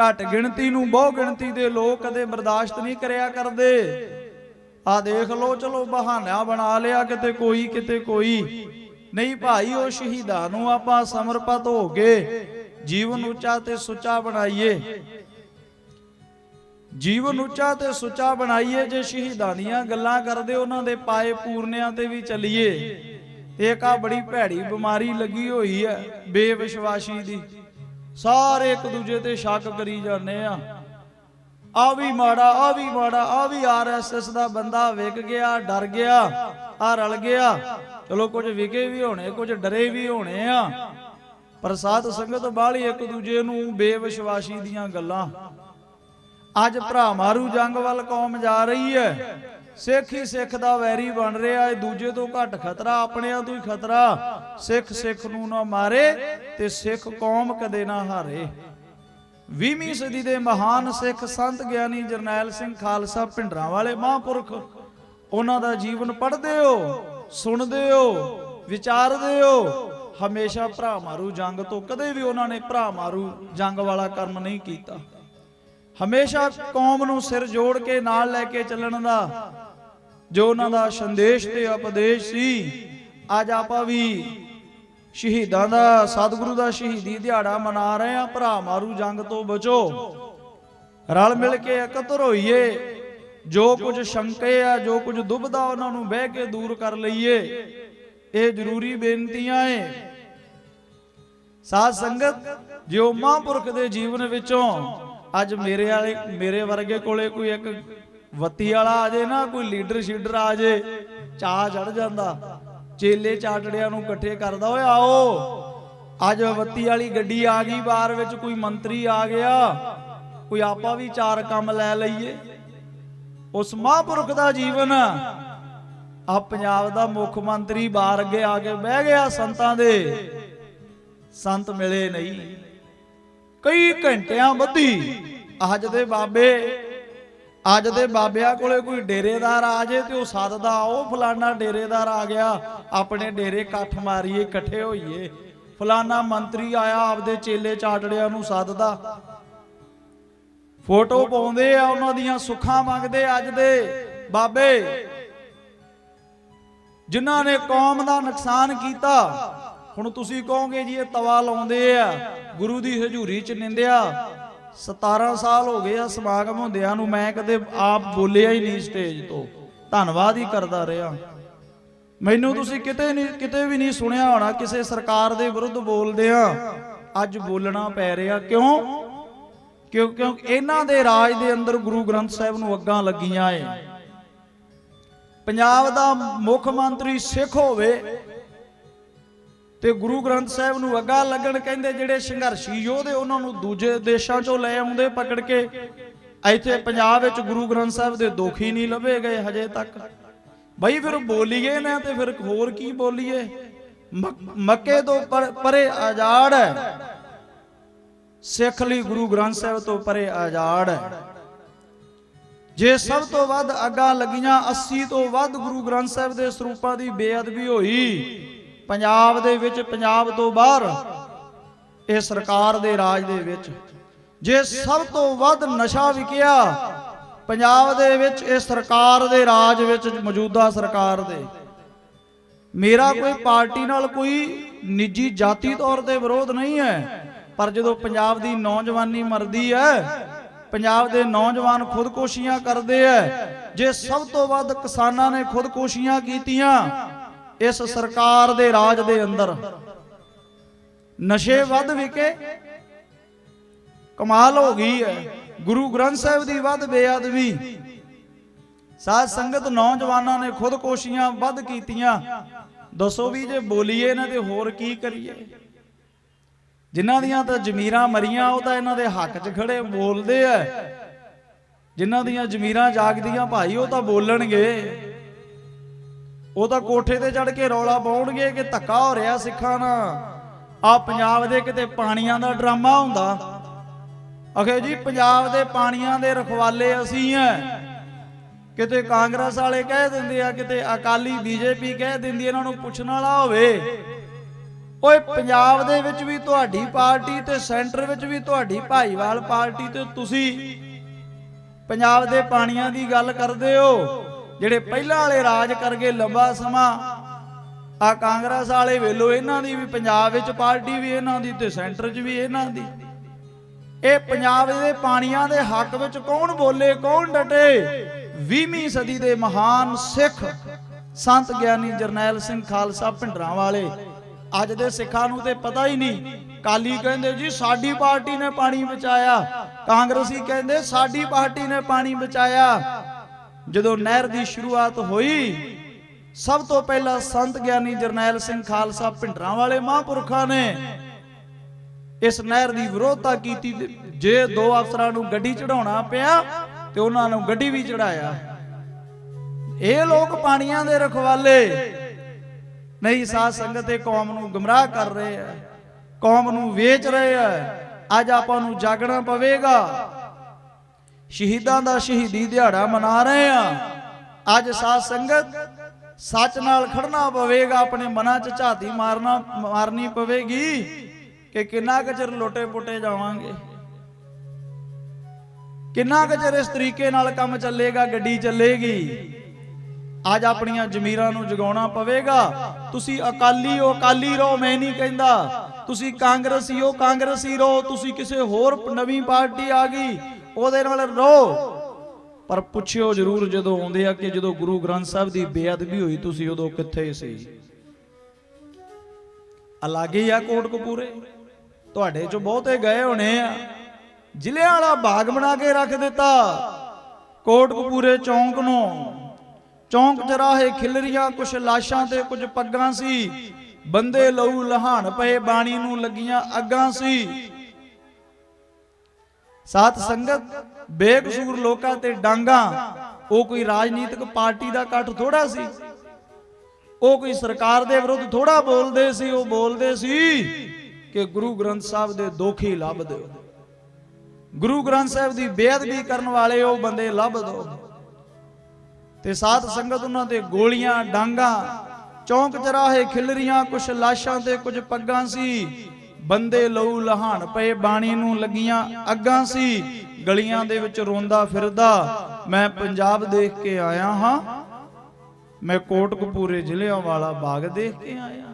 ਘੱਟ ਗਿਣਤੀ ਨੂੰ ਬਹੁ ਗਿਣਤੀ ਦੇ ਲੋਕ ਕਦੇ ਬਰਦਾਸ਼ਤ ਨਹੀਂ ਕਰਿਆ ਕਰਦੇ। ਆ ਦੇਖ ਲੋ ਚਲੋ ਬਹਾਨਾ ਬਣਾ ਲਿਆ ਕਿਤੇ ਕੋਈ ਕਿਤੇ ਕੋਈ। ਨਹੀਂ ਭਾਈ, ਉਹ ਸ਼ਹੀਦਾਂ ਨੂੰ ਆਪਾਂ ਸਮਰਪਿਤ ਹੋ ਕੇ ਜੀਵਨ ਉੱਚਾ ਤੇ ਸੁੱਚਾ ਬਣਾਈਏ। ਜੀਵਨ ਉੱਚਾ ਤੇ ਸੁੱਚਾ ਬਣਾਈਏ, ਜੇ ਸ਼ਹੀਦਾਂ ਦੀਆਂ ਗੱਲਾਂ ਕਰਦੇ, ਉਹਨਾਂ ਦੇ ਪਾਏ ਪੂਰਨਿਆਂ ਤੇ ਵੀ ਚੱਲੀਏ। ਤੇ ਇੱਕ ਆ ਬੜੀ ਭੈੜੀ ਬਿਮਾਰੀ ਲੱਗੀ ਹੋਈ ਹੈ, ਬੇਵਿਸ਼ਵਾਸੀ ਦੀ। ਸਾਰੇ ਇੱਕ ਦੂਜੇ ਤੇ ਸ਼ੱਕ ਕਰੀ ਜਾਂਦੇ ਆ। ਆ ਵੀ ਮਾੜਾ, ਆ ਵੀ ਮਾੜਾ, ਆ ਵੀ ਆਰਐਸਐਸ ਦਾ ਬੰਦਾ ਵਿਕ ਗਿਆ, ਡਰ ਗਿਆ, ਆ ਰਲ ਗਿਆ। ਚਲੋ ਕੁਝ ਵਿਕੇ ਵੀ ਹੋਣੇ, ਕੁਝ ਡਰੇ ਵੀ ਹੋਣੇ ਆ। ਪਰ ਸਾਧ ਸੰਗਤ ਬਾਹਲੀ ਇੱਕ ਦੂਜੇ ਨੂੰ ਬੇਵਿਸ਼ਵਾਸੀ ਦੀਆਂ ਗੱਲਾਂ। ਅੱਜ ਭਰਾ ਮਾਰੂ ਜੰਗ ਵੱਲ ਕੌਮ ਜਾ ਰਹੀ ਹੈ। ਸਿੱਖ ਹੀ ਸਿੱਖ ਦਾ ਵੈਰੀ ਬਣ ਰਿਹਾ ਏ, ਦੂਜੇ ਤੋਂ ਘੱਟ ਖਤਰਾ, ਆਪਣਿਆਂ ਤੋਂ ਹੀ ਖਤਰਾ। ਸਿੱਖ ਸਿੱਖ ਨੂੰ ਨਾ ਮਾਰੇ ਤੇ ਸਿੱਖ ਕੌਮ ਕਦੇ ਨਾ ਹਾਰੇ। 20ਵੀਂ ਸਦੀ ਦੇ ਮਹਾਨ ਸਿੱਖ ਸੰਤ ਗਿਆਨੀ ਜਰਨੈਲ ਸਿੰਘ ਖਾਲਸਾ ਭਿੰਡਰਾਂ ਵਾਲੇ ਮਹਾਂਪੁਰਖ, ਉਹਨਾਂ ਦਾ ਜੀਵਨ ਪੜ੍ਹਦੇ ਹੋ, ਸੁਣਦੇ ਹੋ, ਵਿਚਾਰਦੇ ਹੋ। ਹਮੇਸ਼ਾ ਭਰਾ ਮਾਰੂ ਜੰਗ ਤੋਂ, ਕਦੇ ਵੀ ਉਹਨਾਂ ਨੇ ਭਰਾ ਮਾਰੂ ਜੰਗ ਵਾਲਾ ਕਰਮ ਨਹੀਂ ਕੀਤਾ। ਹਮੇਸ਼ਾ ਕੌਮ ਨੂੰ ਸਿਰ ਜੋੜ ਕੇ ਨਾਲ ਲੈ ਕੇ ਚੱਲਣ ਦਾ ਜੋ ਉਹਨਾਂ ਦਾ ਸੰਦੇਸ਼ ਤੇ ਉਪਦੇਸ਼ ਸੀ, ਅੱਜ ਆਪਾਂ ਵੀ ਸ਼ਹੀਦਾਂ ਦਾ, ਸਤਿਗੁਰੂ ਦਾ ਸ਼ਹੀਦੀ ਦਿਹਾੜਾ ਮਨਾ ਰਹੇ ਆ ਭਰਾ ਮਾਰੂ ਜੰਗ ਤੋਂ ਬਚੋ। ਰਲ ਮਿਲ ਕੇ ਇਕੱਤਰ ਹੋਈਏ। ਜੋ ਕੁਝ ਸ਼ੰਕੇ ਆ, ਜੋ ਕੁਝ ਦੁਬਦਾ, ਉਹਨਾਂ ਨੂੰ ਬਹਿ ਕੇ ਦੂਰ ਕਰ ਲਈਏ। ਇਹ ਜ਼ਰੂਰੀ ਬੇਨਤੀਆਂ ਏ। ਸਾਧ ਸੰਗਤ, ਜਿਉ ਮਹਾਂਪੁਰਖ ਦੇ ਜੀਵਨ ਵਿੱਚੋਂ, ਅੱਜ ਮੇਰੇ ਵਾਲੇ, ਮੇਰੇ ਵਰਗੇ ਕੋਲੇ ਕੋਈ ਇੱਕ ਵੱਤੀ ਵਾਲਾ ਆ ਜੇ ਨਾ, ਕੋਈ ਲੀਡਰ ਸ਼ੀਡਰ ਆ ਜੇ, ਚਾਹ ਚੜ ਜਾਂਦਾ। ਚੇਲੇ ਚਾਟੜਿਆਂ ਨੂੰ ਇਕੱਠੇ ਕਰਦਾ, ਓਏ ਆਓ। ਅੱਜ ਵੱਤੀ ਵਾਲੀ ਗੱਡੀ ਆ ਗਈ ਬਾਰ ਵਿੱਚ ਕੋਈ ਮੰਤਰੀ ਆ ਗਿਆ। ਕੋਈ ਆਪਾਂ ਵੀ ਚਾਰ ਕੰਮ ਲੈ ਲਈਏ। ਉਸ ਮਹਾਂਪੁਰਖ ਦਾ ਜੀਵਨ ਆ ਪੰਜਾਬ ਦਾ ਮੁੱਖ ਮੰਤਰੀ ਬਾਰ ਅੱਗੇ ਆ ਕੇ ਬਹਿ ਗਿਆ ਸੰਤਾਂ ਦੇ। ਸੰਤ ਮਿਲੇ ਨਹੀਂ। ਕਈ ਘੰਟਿਆਂ ਬੱਧੀ ਅੱਜ ਦੇ ਬਾਬੇ ਅੱਜ ਦੇ ਬਾਬਿਆਂ ਕੋਲੇ ਕੋਈ ਡੇਰੇਦਾਰ ਆ ਜੇ ਤੇ ਉਹ ਸੱਦਦਾ, ਉਹ ਫਲਾਨਾ ਡੇਰੇਦਾਰ ਆ ਗਿਆ, ਆਪਣੇ ਡੇਰੇ ਇਕੱਠ ਮਾਰੀਏ, ਇਕੱਠੇ ਹੋਈਏ। ਫਲਾਨਾ ਮੰਤਰੀ ਆਇਆ ਆਪਦੇ ਚੇਲੇ ਚਾਟੜਿਆਂ ਨੂੰ ਸੱਦਦਾ। ਫੋਟੋ ਪਾਉਂਦੇ ਆ, ਉਹਨਾਂ ਦੀਆਂ ਸੁੱਖਾਂ ਮੰਗਦੇ ਅੱਜ ਦੇ ਬਾਬੇ। ਜਿਨ੍ਹਾਂ ਨੇ ਕੌਮ ਦਾ ਨੁਕਸਾਨ ਕੀਤਾ, ਹੁਣ ਤੁਸੀਂ ਕਹੋਗੇ ਜੀ ਇਹ ਤਵਾ ਲਾਉਂਦੇ ਆ, ਗੁਰੂ ਦੀ ਹਜ਼ੂਰੀ ਚ ਨਿੰਦਿਆ। 17 ਸਾਲ ਹੋ ਗਏ ਆ ਸਮਾਗਮ ਹੁੰਦਿਆਂ ਨੂੰ, ਮੈਂ ਕਦੇ ਆਪ ਬੋਲਿਆ ਹੀ ਨਹੀਂ ਸਟੇਜ ਤੋਂ। ਧੰਨਵਾਦ ਹੀ ਕਰਦਾ ਰਿਹਾ। ਮੈਨੂੰ ਤੁਸੀਂ ਕਿਤੇ ਨਹੀਂ, ਕਿਤੇ ਵੀ ਨਹੀਂ ਸੁਣਿਆ ਹੋਣਾ, ਕਿਸੇ ਸਰਕਾਰ ਦੇ ਵਿਰੁੱਧ ਬੋਲਦੇ ਆ, ਅੱਜ ਬੋਲਣਾ ਪੈ ਰਿਹਾ। ਕਿਉਂ? ਕਿਉਂ ਕਿਉਂਕਿ ਇਹਨਾਂ ਦੇ ਰਾਜ ਦੇ ਅੰਦਰ ਗੁਰੂ ਗ੍ਰੰਥ ਸਾਹਿਬ ਨੂੰ ਅੱਗਾਂ ਲੱਗੀਆਂ ਏ। ਪੰਜਾਬ ਦਾ ਮੁੱਖ ਮੰਤਰੀ ਸਿੱਖ ਹੋਵੇ ਤੇ ਗੁਰੂ ਗ੍ਰੰਥ ਸਾਹਿਬ ਨੂੰ ਅੱਗਾ ਲੱਗਣ ਕਹਿੰਦੇ ਜਿਹੜੇ ਸੰਘਰਸ਼ੀ ਯੋਧੇ ਉਹਨਾਂ ਨੂੰ ਦੂਜੇ ਦੇਸ਼ਾਂ ਚੋਂ ਲੈ ਆਉਂਦੇ ਪਕੜ ਕੇ, ਇੱਥੇ ਪੰਜਾਬ ਵਿੱਚ ਗੁਰੂ ਗ੍ਰੰਥ ਸਾਹਿਬ ਦੇ ਦੋਖੀ ਨਹੀਂ ਲੱਭੇ ਗਏ ਹਜੇ ਤੱਕ। ਬਈ ਫਿਰ ਬੋਲੀਏ ਨਾ ਤੇ ਫਿਰ ਹੋਰ ਕੀ ਬੋਲੀਏ? ਮੱਕੇ ਤੋਂ ਪਰੇ ਆਜ਼ਾਦ ਹੈ। ਸਿੱਖ ਲਈ ਗੁਰੂ ਗ੍ਰੰਥ ਸਾਹਿਬ ਤੋਂ ਪਰੇ ਆਜ਼ਾਦ ਹੈ। ਜੇ ਸਭ ਤੋਂ ਵੱਧ ਅੱਗਾ ਲੱਗੀਆਂ 80 ਤੋਂ ਵੱਧ ਗੁਰੂ ਗ੍ਰੰਥ ਸਾਹਿਬ ਦੇ ਸਰੂਪਾਂ ਦੀ ਬੇਅਦਬੀ ਹੋਈ ਪੰਜਾਬ ਦੇ ਵਿੱਚ, ਪੰਜਾਬ ਤੋਂ ਬਾਹਰ ਇਹ ਸਰਕਾਰ ਦੇ ਰਾਜ ਦੇ ਵਿੱਚ ਜੇ ਸਭ ਤੋਂ ਵੱਧ ਨਸ਼ਾ ਵਿਕਿਆ, ਪੰਜਾਬ ਦੇ ਵਿੱਚ ਇਹ ਸਰਕਾਰ ਦੇ ਰਾਜ ਵਿੱਚ ਮੌਜੂਦਾ ਸਰਕਾਰ ਦੇ। ਮੇਰਾ ਕੋਈ ਪਾਰਟੀ ਨਾਲ ਕੋਈ ਨਿੱਜੀ ਜਾਤੀ ਤੌਰ ਤੇ ਵਿਰੋਧ ਨਹੀਂ ਹੈ, ਪਰ ਜਦੋਂ ਪੰਜਾਬ ਦੀ ਨੌਜਵਾਨੀ ਮਰਦੀ ਹੈ, ਪੰਜਾਬ ਦੇ ਨੌਜਵਾਨ ਖੁਦਕੁਸ਼ੀਆਂ ਕਰਦੇ ਐ ਜੇ ਸਭ ਤੋਂ ਵੱਧ ਕਿਸਾਨਾਂ ਨੇ ਖੁਦਕੁਸ਼ੀਆਂ ਕੀਤੀਆਂ ਇਸ ਸਰਕਾਰ ਦੇ ਰਾਜ ਦੇ ਅੰਦਰ। ਨਸ਼ੇ ਵੱਧ ਵਿਕੇ। ਕਮਾਲ ਹੋ ਗਈ ਹੈ। ਗੁਰੂ ਗ੍ਰੰਥ ਸਾਹਿਬ ਦੀ ਵੱਧ ਬੇਅਦਬੀ। ਸਾਧ ਸੰਗਤ ਨੌਜਵਾਨਾਂ ਨੇ ਖੁਦਕੁਸ਼ੀਆਂ ਵੱਧ ਕੀਤੀਆਂ। ਦੱਸੋ ਵੀ ਜੇ ਬੋਲੀਏ ਨਾ ਤੇ ਹੋਰ ਕੀ ਕਰੀਏ? ਜਿਨ੍ਹਾਂ ਦੀਆਂ ਤਾਂ ਜ਼ਮੀਰਾਂ ਮਰੀਆਂ, ਉਹ ਤਾਂ ਇਹਨਾਂ ਦੇ ਹੱਕ 'ਚ ਖੜੇ ਬੋਲਦੇ ਐ ਜਿਨ੍ਹਾਂ ਦੀਆਂ ਜ਼ਮੀਰਾਂ ਜਾਗਦੀਆਂ, ਭਾਈ ਉਹ ਤਾਂ ਬੋਲਣਗੇ। ਉਹ ਤਾਂ ਕੋਠੇ ਤੇ ਚੜ ਕੇ ਰੌਲਾ ਪਾਉਣਗੇ ਕਿ ਧੱਕਾ ਹੋ ਰਿਹਾ ਸਿੱਖਾਂ ਨਾਲ। ਆ ਪੰਜਾਬ ਦੇ ਕਿਤੇ ਪਾਣੀਆਂ ਦਾ ਡਰਾਮਾ ਹੁੰਦਾ। ਅਖੇ ਜੀ, ਪੰਜਾਬ ਦੇ ਪਾਣੀਆਂ ਦੇ ਰਖਵਾਲੇ ਅਸੀਂ ਐ। ਕਿਤੇ ਕਾਂਗਰਸ ਵਾਲੇ ਕਹਿ ਦਿੰਦੇ ਆ, ਕਿਤੇ ਅਕਾਲੀ ਬੀਜੇਪੀ ਕਹਿ ਦਿੰਦੀ ਇਹਨਾਂ ਨੂੰ ਪੁੱਛਣ ਵਾਲਾ ਹੋਵੇ। ਓਏ, ਪੰਜਾਬ ਦੇ ਵਿੱਚ ਵੀ ਤੁਹਾਡੀ ਪਾਰਟੀ ਤੇ ਸੈਂਟਰ ਵਿੱਚ ਵੀ ਤੁਹਾਡੀ ਭਾਈਵਾਲ ਪਾਰਟੀ ਤੇ ਤੁਸੀਂ ਪੰਜਾਬ ਦੇ ਪਾਣੀਆਂ ਦੀ ਗੱਲ ਕਰਦੇ ਹੋ। ਜਿਹੜੇ ਪਹਿਲਾਂ ਵਾਲੇ ਰਾਜ ਕਰ ਗਏ ਲੰਬਾ ਸਮਾਂ ਆ ਕਾਂਗਰਸ ਵਾਲੇ ਵੇਲੋ ਇਹਨਾਂ ਦੀ ਵੀ, ਪੰਜਾਬ ਵਿੱਚ ਪਾਰਟੀ ਵੀ ਇਹਨਾਂ ਦੀ ਤੇ ਸੈਂਟਰ 'ਚ ਵੀ ਇਹਨਾਂ ਦੀ। ਇਹ ਪੰਜਾਬ ਦੇ ਪਾਣੀਆਂ ਦੇ ਹੱਕ ਵਿੱਚ ਕੌਣ ਬੋਲੇ, ਕੌਣ ਡਟੇ? 20ਵੀਂ ਸਦੀ ਦੇ ਮਹਾਨ ਸਿੱਖ ਸੰਤ ਗਿਆਨੀ ਜਰਨੈਲ ਸਿੰਘ ਖਾਲਸਾ ਭਿੰਡਰਾਂ ਵਾਲੇ। ਅੱਜ ਦੇ ਸਿੱਖਾਂ ਨੂੰ ਤੇ ਪਤਾ ਹੀ ਨਹੀਂ। ਕਾਲੀ ਕਹਿੰਦੇ, ਜੀ, ਸਾਡੀ ਪਾਰਟੀ ਨੇ ਪਾਣੀ ਬਚਾਇਆ। ਕਾਂਗਰਸੀ ਕਹਿੰਦੇ, ਸਾਡੀ ਪਾਰਟੀ ਨੇ ਪਾਣੀ ਬਚਾਇਆ। ਜਦੋਂ ਨਹਿਰ ਦੀ ਸ਼ੁਰੂਆਤ ਹੋਈ, ਸਭ ਤੋਂ ਪਹਿਲਾਂ ਸੰਤ ਗਿਆਨੀ ਜਰਨੈਲ ਸਿੰਘ ਖਾਲਸਾ ਭਿੰਡਰਾਂ ਵਾਲੇ ਮਹਾਂਪੁਰਖਾਂ ਨੇ ਇਸ ਨਹਿਰ ਦੀ ਵਿਰੋਧਤਾ ਕੀਤੀ ਜੇ ਦੋ ਅਫਸਰਾਂ ਨੂੰ ਗੱਡੀ ਚੜਾਉਣਾ ਪਿਆ ਤੇ ਉਹਨਾਂ ਨੂੰ ਗੱਡੀ ਵੀ ਚੜਾਇਆ ਇਹ ਲੋਕ ਪਾਣੀਆਂ ਦੇ ਰਖਵਾਲੇ। ਨਹੀਂ, ਸਾਧ ਸੰਗਤ ਤੇ ਕੌਮ ਨੂੰ ਗਮਰਾਹ ਕਰ ਰਹੇ ਆ। ਕੌਮ ਨੂੰ ਵੇਚ ਰਹੇ ਆ। ਅੱਜ ਆਪਾਂ ਨੂੰ ਜਾਗਣਾ ਪਵੇਗਾ। ਸ਼ਹੀਦਾਂ ਦਾ ਸ਼ਹੀਦੀ ਦਿਹਾੜਾ ਮਨਾ ਰਹੇ ਆ। ਅੱਜ ਸਾਧ ਸੰਗਤ ਸੱਚ ਨਾਲ ਖੜਨਾ ਪਵੇਗਾ, ਆਪਣੇ ਮਨਾਂ 'ਚ ਝਾਤੀ ਮਾਰਨਾ, ਮਾਰਨੀ ਪਵੇਗੀ ਕਿ ਕਿੰਨਾ ਕੁ ਚਿਰ ਲੋਟੇ ਪੁੱਟੇ ਜਾਵਾਂਗੇ। ਕਿੰਨਾ ਕੁ ਚਿਰ ਇਸ ਤਰੀਕੇ ਨਾਲ ਕੰਮ ਚੱਲੇਗਾ, ਗੱਡੀ ਚੱਲੇਗੀ। ਅੱਜ ਆਪਣੀਆਂ ਜ਼ਮੀਰਾਂ ਨੂੰ ਜਗਾਉਣਾ ਪਵੇਗਾ। ਤੁਸੀਂ ਅਕਾਲੀ ਹੋ, ਅਕਾਲੀ ਰਹੋ, ਮੈਂ ਨਹੀਂ ਕਹਿੰਦਾ। ਤੁਸੀਂ ਕਾਂਗਰਸੀ ਹੋ, ਕਾਂਗਰਸੀ ਰਹੋ। ਤੁਸੀਂ ਕਿਸੇ ਹੋਰ ਨਵੀਂ ਪਾਰਟੀ ਆ ਗਈ। ਉਹਦੇ ਨਾਲ ਰਹੋ। ਪਰ ਪੁੱਛਿਓ ਜ਼ਰੂਰ ਜਦੋਂ ਆਉਂਦੇ ਆ ਕਿ ਜਦੋਂ ਗੁਰੂ ਗ੍ਰੰਥ ਸਾਹਿਬ ਦੀ ਬੇਅਦਬੀ ਹੋਈ, ਤੁਸੀਂ ਉਦੋਂ ਕਿੱਥੇ ਸੀ? ਅਲਾਗੇ ਆ ਕੋਟ ਕਪੂਰੇ ਤੁਹਾਡੇ ਚੋਂ ਬਹੁਤੇ ਗਏ ਹੋਣੇ ਆ। ਜ਼ਿਲ੍ਹਿਆਂ ਵਾਲਾ ਬਾਗ ਬਣਾ ਕੇ ਰੱਖ ਦਿੱਤਾ। ਕੋਟ ਕਪੂਰੇ ਚੌਂਕ ਨੂੰ। ਚੌਂਕ ਚਰਾਹੇ ਖਿਲਰੀਆਂ, ਕੁਛ ਲਾਸ਼ਾਂ ਤੇ ਕੁਝ ਪੱਗਾਂ ਸੀ। ਬੰਦੇ ਲਹੂ ਲਹਾਨ ਪਏ, ਬਾਣੀ ਨੂੰ ਲੱਗੀਆਂ ਅੱਗਾਂ ਸੀ। ਸਾਥ ਸੰਗਤ, ਬੇਕਸੂਰ ਲੋਕਾਂ ਤੇ ਡਾਂਗਾ। ਉਹ ਕੋਈ ਰਾਜਨੀਤਿਕ ਪਾਰਟੀ ਦਾ ਇਕੱਠ ਥੋੜਾ ਸੀ। ਉਹ ਕੋਈ ਸਰਕਾਰ ਦੇ ਵਿਰੁੱਧ ਥੋੜਾ ਬੋਲਦੇ ਸੀ, ਉਹ ਬੋਲਦੇ ਸੀ ਕਿ ਗੁਰੂ ਗ੍ਰੰਥ ਸਾਹਿਬ ਦੇ ਦੋਖੀ ਲੱਭ ਦਿਓ। ਗੁਰੂ ਗ੍ਰੰਥ ਸਾਹਿਬ ਦੀ ਬੇਅਦਬੀ ਕਰਨ ਵਾਲੇ ਉਹ ਬੰਦੇ ਲੱਭ ਦਿਓ। ਤੇ ਸਾਧ ਸੰਗਤ ਉਹਨਾਂ ਦੇ ਗੋਲੀਆਂ, ਡਾਂਗਾ, ਚੌਂਕ ਚਰਾਹੇ ਖਿਲਰੀਆਂ, ਕੁਛ ਲਾਸ਼ਾਂ ਤੇ ਕੁਝ ਪੱਗਾਂ ਸੀ। ਬੰਦੇ ਲਹੂ ਲਹਾਨ ਪਏ, ਬਾਣੀ ਨੂੰ ਲੱਗੀਆਂ ਅੱਗਾਂ ਸੀ, ਗਲੀਆਂ ਦੇ ਵਿੱਚ ਰੋਂਦਾ ਫਿਰਦਾ। ਮੈਂ ਪੰਜਾਬ ਦੇਖ ਕੇ ਆਇਆ ਹਾਂ। ਮੈਂ ਕੋਟਕਪੂਰੇ ਜ਼ਿਲ੍ਹਿਆਂ ਵਾਲਾ ਬਾਗ ਦੇਖ ਕੇ ਆਇਆ।